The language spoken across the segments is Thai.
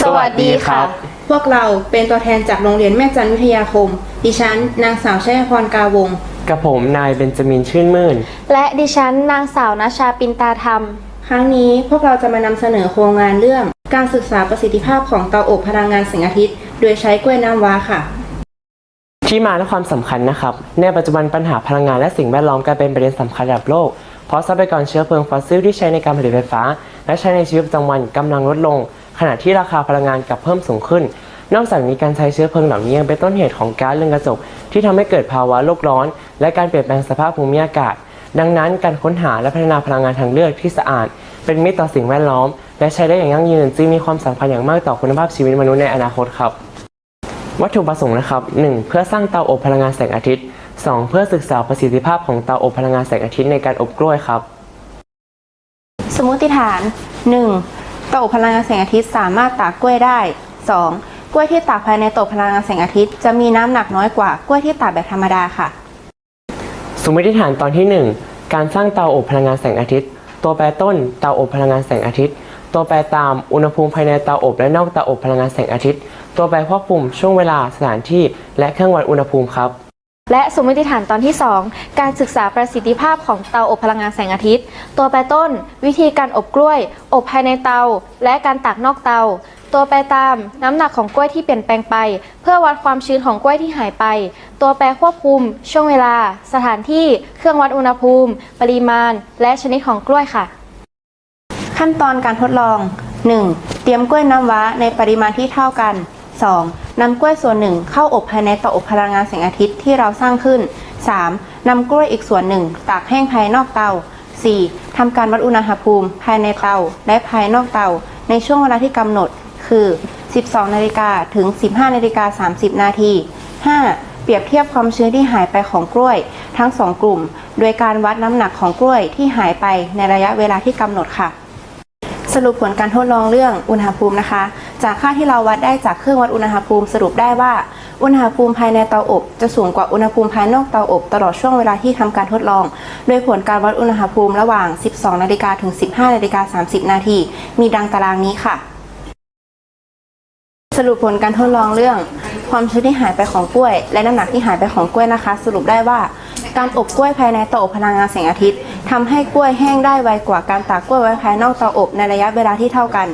สวัสดีค่ะพวกเราเป็นตัวแทนจากโรงเรียนแม่จันวิทยาคม ดิฉันนางสาวชัยพรกาวงศ์กับผมนายเบนจามินชื่นมื่น และดิฉันนางสาวนาชาปินตาธรรม ครั้งนี้พวกเราจะมานำเสนอโครงงานเรื่อง การศึกษาประสิทธิภาพของเตาอบพลังงานแสงอาทิตย์ โดยใช้กล้วยน้ำว้าค่ะ ที่มาและความสำคัญนะครับ ในปัจจุบันปัญหาพลังงานและสิ่งแวดล้อมกลายเป็นประเด็นสำคัญระดับโลก เพราะทรัพยากรเชื้อเพลิงฟอสซิลที่ใช้ในการผลิตไฟฟ้า และใช้ในชีวิตประจำวันกำลังลดลง ขณะที่ราคาพลังงานกลับเพิ่มสูงขึ้น นอกจากนี้การใช้เชื้อเพลิงเหล่านี้ยังเป็นต้นเหตุของก๊าซเรือนกระจกที่ทำให้เกิดภาวะโลกร้อน และการเปลี่ยนแปลงสภาพภูมิอากาศ ดังนั้นการค้นหาและพัฒนาพลังงานทางเลือกที่สะอาด เป็นมิตรต่อสิ่งแวดล้อม และใช้ได้อย่างยั่งยืนจึงมีความสำคัญอย่างมากต่อคุณภาพชีวิตมนุษย์ในอนาคตครับวัตถุประสงค์นะครับ 1. เพื่อสร้างเตาอบพลังงานแสงอาทิตย์ 2. เพื่อศึกษาประสิทธิภาพของเตาอบพลังงานแสงอาทิตย์ในการอบกล้วยครับ สมมติฐาน 1. เตาอบพลังงานแสงอาทิตย์สามารถตากกล้วยได้ 2. กล้วยที่ตากภายในเตาอบพลังงานแสงอาทิตย์จะมีน้ำหนักน้อยกว่ากล้วยที่ตากแบบธรรมดาค่ะ สมมติฐานตอนที่ 1 การสร้างเตาอบพลังงานแสงอาทิตย์ ตัวแปรต้นเตาอบพลังงานแสงอาทิตย์ ตัวแปรตามอุณหภูมิภายในเตาอบและนอกเตาอบพลังงานแสงอาทิตย์ ตัวแปรควบคุมช่วงเวลาสถานที่ และเครื่องวัดอุณหภูมิครับ และสมมติฐานตอนที่ 2 การศึกษาประสิทธิภาพของเตาอบพลังงานแสงอาทิตย์ ตัวแปรต้น วิธีการอบกล้วย อบภายในเตา และการตากนอกเตา ตัวแปรตาม น้ำหนักของกล้วยที่เปลี่ยนแปลงไป เพื่อวัดความชื้นของกล้วยที่หายไป ตัวแปรควบคุม ช่วงเวลา สถานที่ เครื่องวัดอุณหภูมิ ปริมาณ และชนิดของกล้วยค่ะ ขั้นตอนการทดลอง 1. เตรียมกล้วยน้ำว้าในปริมาณที่เท่ากัน 2. นำกล้วยส่วนหนึ่งเข้าอบภายในเตาอบพลังงานแสงอาทิตย์ที่เราสร้างขึ้น 3. นำกล้วยอีกส่วนหนึ่งตากแห้งภายนอกเตา 4. ทำการวัดอุณหภูมิ ภายในเตาและภายนอกเตา ในช่วงเวลาที่กำหนด คือ 12 นาฬิกาถึง 15 นาฬิกา 30 นาที 5. เปรียบเทียบความชื้นที่หายไปของกล้วย ทั้งสองกลุ่ม โดยการวัดน้ำหนักของกล้วยที่หายไปในระยะเวลาที่กำหนดค่ะ สรุปผลการทดลองเรื่องอุณหภูมินะคะ จากค่าที่เราวัดได้จากเครื่องวัดอุณหภูมิสรุปได้ว่า อุณหภูมิภายในเตาอบ จะสูงกว่าอุณหภูมิภายนอกเตาอบ ตลอดช่วงเวลาที่ทำการทดลอง โดยผลการวัดอุณหภูมิระหว่าง 12 นาฬิกาถึง 15 นาฬิกา30 นาที มีดังตารางนี้ค่ะ สรุปผลการทดลองเรื่อง ความชื้นที่หายไปของกล้วย และน้ำหนักที่หายไปของกล้วยนะคะ สรุปได้ว่าการอบกล้วยภายในเตาอบพลังงานแสงอาทิตย์ทำให้กล้วยแห้งได้ไวกว่าการตากกล้วยไว้ภายนอกเตาอบในระยะเวลาที่เท่ากัน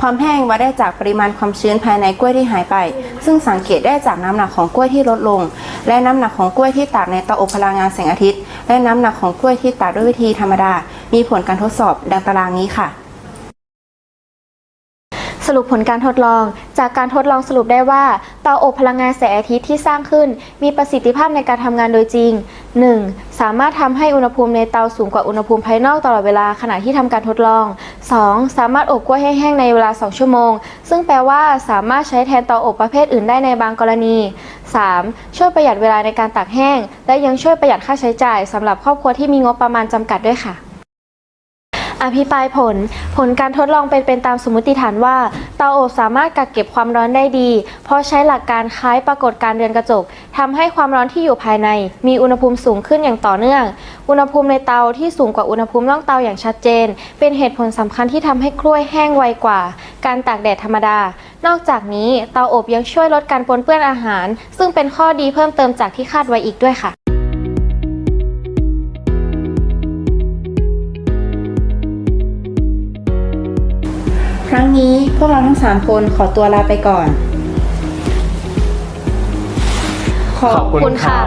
ความแห้งวัดได้จากปริมาณความชื้นภายในกล้วยที่หายไป ซึ่งสังเกตได้จากน้ำหนักของกล้วยที่ลดลง และน้ำหนักของกล้วยที่ตากในเตาอบพลังงานแสงอาทิตย์ และน้ำหนักของกล้วยที่ตากด้วยวิธีธรรมดา มีผลการทดสอบดังตารางนี้ค่ะสรุปผลการทดลอง จากการทดลองสรุปได้ว่า เตาอบพลังงานแสงอาทิตย์ที่สร้างขึ้น มีประสิทธิภาพในการทำงานโดยจริง 1. สามารถทำให้อุณหภูมิในเตาสูงกว่าอุณหภูมิภายนอกตลอดเวลาขณะที่ทำการทดลอง 2. สามารถอบกล้วยให้แห้งในเวลา 2 ชั่วโมง ซึ่งแปลว่าสามารถใช้แทนเตาอบประเภทอื่นได้ในบางกรณี 3. ช่วยประหยัดเวลาในการตากแห้ง และยังช่วยประหยัดค่าใช้จ่ายสำหรับครอบครัวที่มีงบประมาณจำกัดด้วยค่ะ อภิปรายผล ผลการทดลองเป็นเป็นตามสมมติฐานว่า เตาอบสามารถกักเก็บความร้อนได้ดี เพราะใช้หลักการคล้ายปรากฏการเรือนกระจกทำให้ความร้อนที่อยู่ภายใน มีอุณหภูมิสูงขึ้นอย่างต่อเนื่อง อุณหภูมิในเตาที่สูงกว่าอุณหภูมินอกเตาอย่างชัดเจน เป็นเหตุผลสำคัญที่ทำให้กล้วยแห้งไวกว่า การตากแดดธรรมดา นอกจากนี้เตาอบยังช่วยลดการปนเปื้อนอาหาร ซึ่งเป็นข้อดีเพิ่มเติมจากที่คาดไว้อีกด้วยค่ะ รั้งนี้พวกเราทั้ง 3 คนขอตัวลาไปก่อน ขอบคุณค่ะ